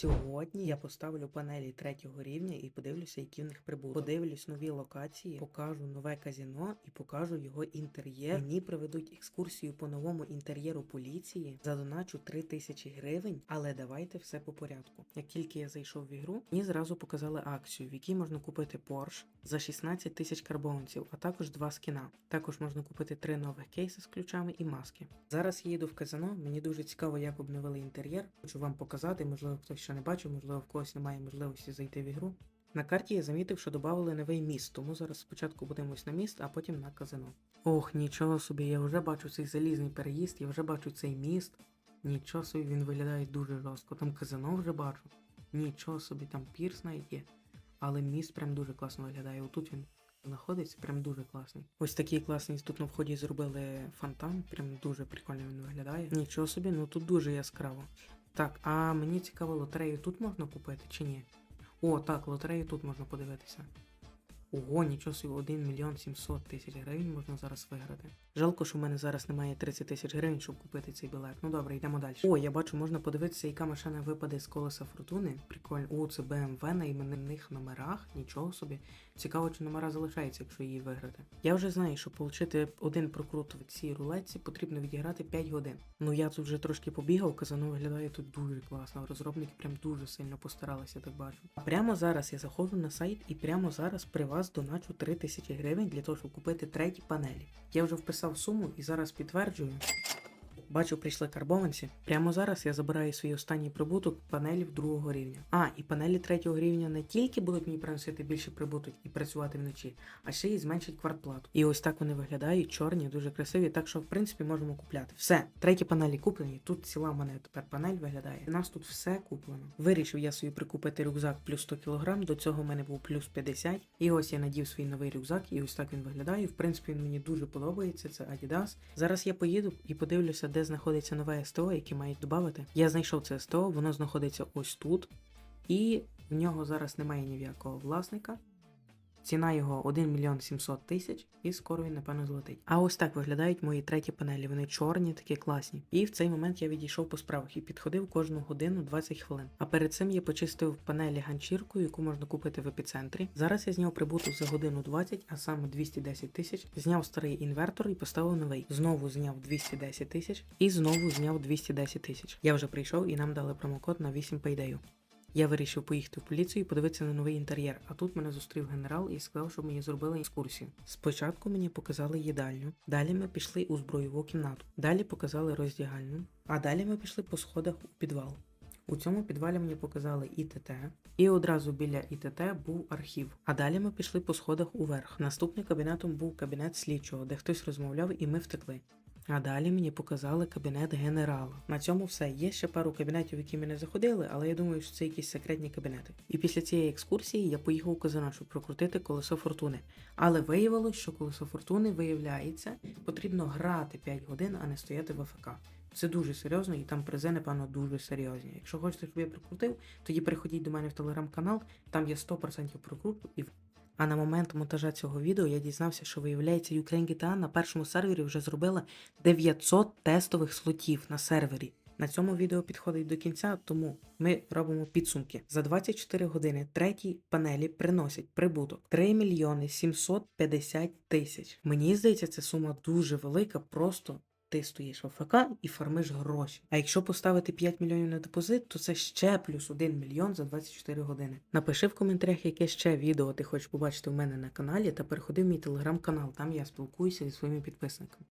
Сьогодні я поставлю панелі третього рівня і подивлюся, які в них прибуток. Подивлюсь нові локації, покажу нове казіно і покажу його інтер'єр. Мені проведуть екскурсію по новому інтер'єру поліції. Задоначу 3000 гривень, але давайте все по порядку. Як тільки я зайшов в ігру, мені зразу показали акцію, в якій можна купити Porsche за 16 тисяч карбованців, а також два скіна. Також можна купити три нових кейси з ключами і маски. Зараз їду в казино. Мені дуже цікаво, як обновили інтер'єр. Хочу вам показати, можливо, хтось ще не бачив, можливо, в когось немає можливості зайти в ігру. На карті я замітив, що додали новий міст, тому зараз спочатку будемось на міст, а потім на казино. Ох, нічого собі, я вже бачу цей залізний переїзд, я вже бачу цей міст. Нічого собі, він виглядає дуже жорстко. Там казино вже бачу. Нічого собі, там пірс навіть є. Але міст прям дуже класно виглядає. Отут він знаходиться, прям дуже класний. Ось такий класний тут на вході зробили фонтан, прям дуже прикольно він виглядає. Нічого собі, ну тут дуже яскраво. Так, а мені цікаво, лотерею тут можна купити чи ні? О, так, лотерею тут можна подивитися. Ого, нічого собі, 1 мільйон 700 тисяч гривень можна зараз виграти. Жалко, що в мене зараз немає 30 тисяч гривень, щоб купити цей білет. Ну добре, йдемо далі. О, я бачу, можна подивитися, яка машина випаде з колеса фортуни. Прикольно. О, це BMW на іменних номерах. Нічого собі. Цікаво, чи номера залишаються, якщо її виграти. Я вже знаю, щоб отримати один прокрут в цій рулетці, потрібно відіграти 5 годин. Ну я тут вже трошки побігав, казано виглядає тут дуже класно. Розробники прям дуже сильно постаралися, так бачу. А прямо зараз я заходжу на сайт і прямо зараз при вас доначу 3000 гривень для того, щоб купити треті панелі. Я вже вписав суму і зараз підтверджую. Бачу, прийшли карбованці. Прямо зараз я забираю свій останній прибуток панелів другого рівня. А, і панелі третього рівня не тільки будуть мені приносити більше прибуток і працювати вночі, а ще й зменшать квартплату. І ось так вони виглядають, чорні, дуже красиві, так що в принципі можемо купляти. Все, треті панелі куплені. Тут ціла в мене тепер панель виглядає. У нас тут все куплено. Вирішив я собі прикупити рюкзак плюс 100 кг, до цього в мене був плюс 50. І ось я надів свій новий рюкзак, і ось так він виглядає. В принципі, він мені дуже подобається. Це Adidas. Зараз я поїду і подивлюся, де знаходиться нове СТО, яке мають додати. Я знайшов це СТО, воно знаходиться ось тут. І в нього зараз немає ніякого власника. Ціна його 1 мільйон 700 тисяч, і скоро він, напевно, злетить. А ось так виглядають мої треті панелі. Вони чорні, такі класні. І в цей момент я відійшов по справах і підходив кожну годину 20 хвилин. А перед цим я почистив панелі ганчіркою, яку можна купити в епіцентрі. Зараз я зняв прибуток за годину 20, а саме 210 тисяч. Зняв старий інвертор і поставив новий. Знову зняв 210 тисяч і знову зняв 210 тисяч. Я вже прийшов і нам дали промокод на 8 пейдею. Я вирішив поїхати в поліцію і подивитися на новий інтер'єр. А тут мене зустрів генерал і сказав, щоб мені зробили екскурсію. Спочатку мені показали їдальню, далі ми пішли у збройову кімнату, далі показали роздягальню, а далі ми пішли по сходах у підвал. У цьому підвалі мені показали ІТТ, і одразу біля ІТТ був архів. А далі ми пішли по сходах уверх. Наступним кабінетом був кабінет слідчого, де хтось розмовляв, і ми втекли. А далі мені показали кабінет генерала. На цьому все. Є ще пару кабінетів, які ми не заходили, але я думаю, що це якісь секретні кабінети. І після цієї екскурсії я поїхав у казино, щоб прокрутити колесо фортуни. Але виявилось, що колесо фортуни виявляється, потрібно грати 5 годин, а не стояти в АФК. Це дуже серйозно, і там призи, напевно, дуже серйозні. Якщо хочете, щоб я прокрутив, тоді переходіть до мене в телеграм-канал, там є 100% прокруту і а на момент монтажа цього відео я дізнався, що виявляється, Ukraine GTA на першому сервері вже зробила 900 тестових слотів на сервері. На цьому відео підходить до кінця, тому ми робимо підсумки. За 24 години третій панелі приносять прибуток 3 мільйони 750 тисяч. Мені здається, ця сума дуже велика, просто ти стоїш в АФК і фармиш гроші. А якщо поставити 5 мільйонів на депозит, то це ще плюс 1 мільйон за 24 години. Напиши в коментарях, яке ще відео ти хочеш побачити в мене на каналі, та переходи в мій телеграм-канал, там я спілкуюся зі своїми підписниками.